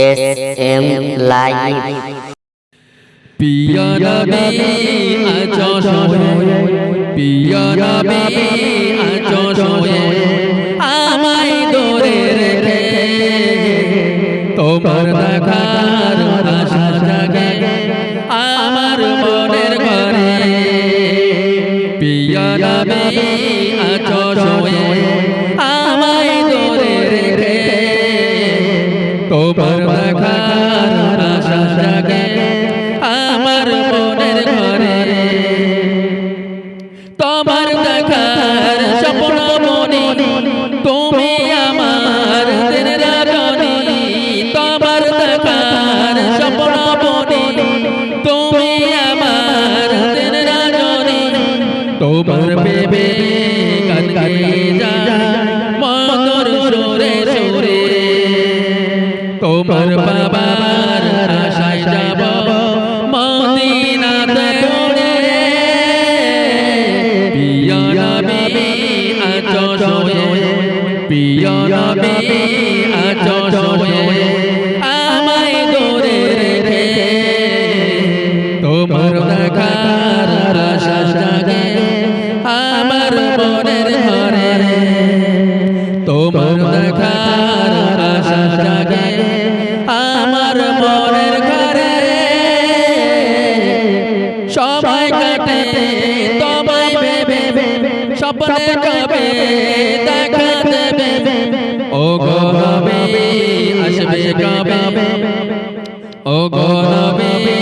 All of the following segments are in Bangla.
এস এম লাইভ পিয়া নবী আছো সোয়ে পিয়া নবী আছো সোয়ে আমায় দূরে রেখে তোমার দেখার আশা জাগে আমার মনের ঘরে পিয়া নবী আমার মনের ঘরে তোমার দেখার আছো সোয়ে আমায় দূরে রেখে তোমার দেখার আশা জাগে, আমার মনের ঘরে। তোমার দেখার আশা জাগে, আমার মনের ঘরে। সবাই কাটে তোমায় ভেবে স্বপ্নে নবী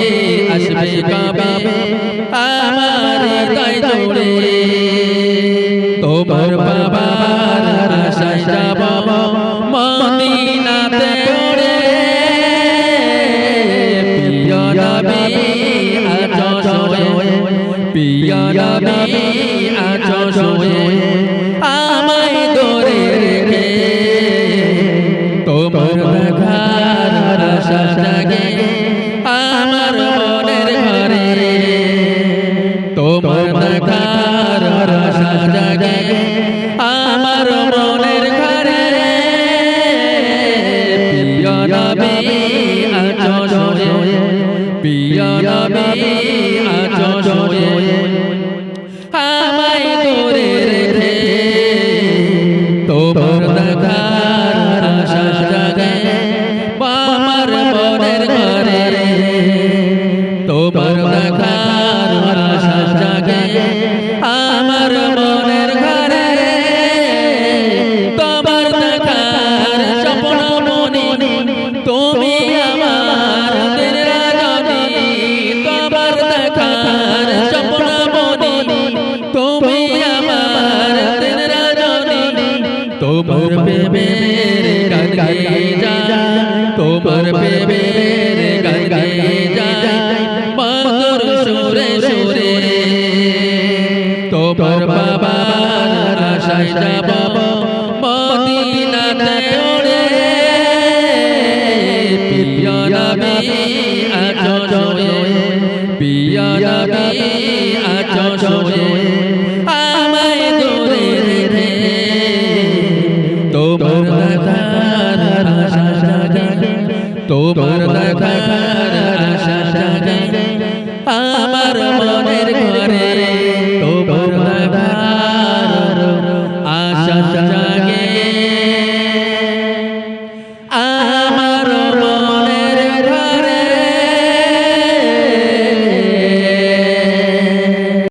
আসবে কবে আমার তাই জুড়ে তোমার বাবার আশায় যাব মদিনাতে পড়ে। পিয়া নবী আছো সোয়ে পিয়া নবী নবী সোয়ে আমায় দূরে রেখে তোমার দেখার আশা জাগে আমার মনের ঘরে তোমার দেখার প্রেমের গান গাইয়ে যায় মধুর সুরে সুরে তোমার বাবার আশায় যাব মদিনাতে পড়ে পিয়া নবী আছো পিয়া নবী আছো তোমার দেখার আশা জাগে। আমার মনের ঘরে তোমার আশা জাগে। আ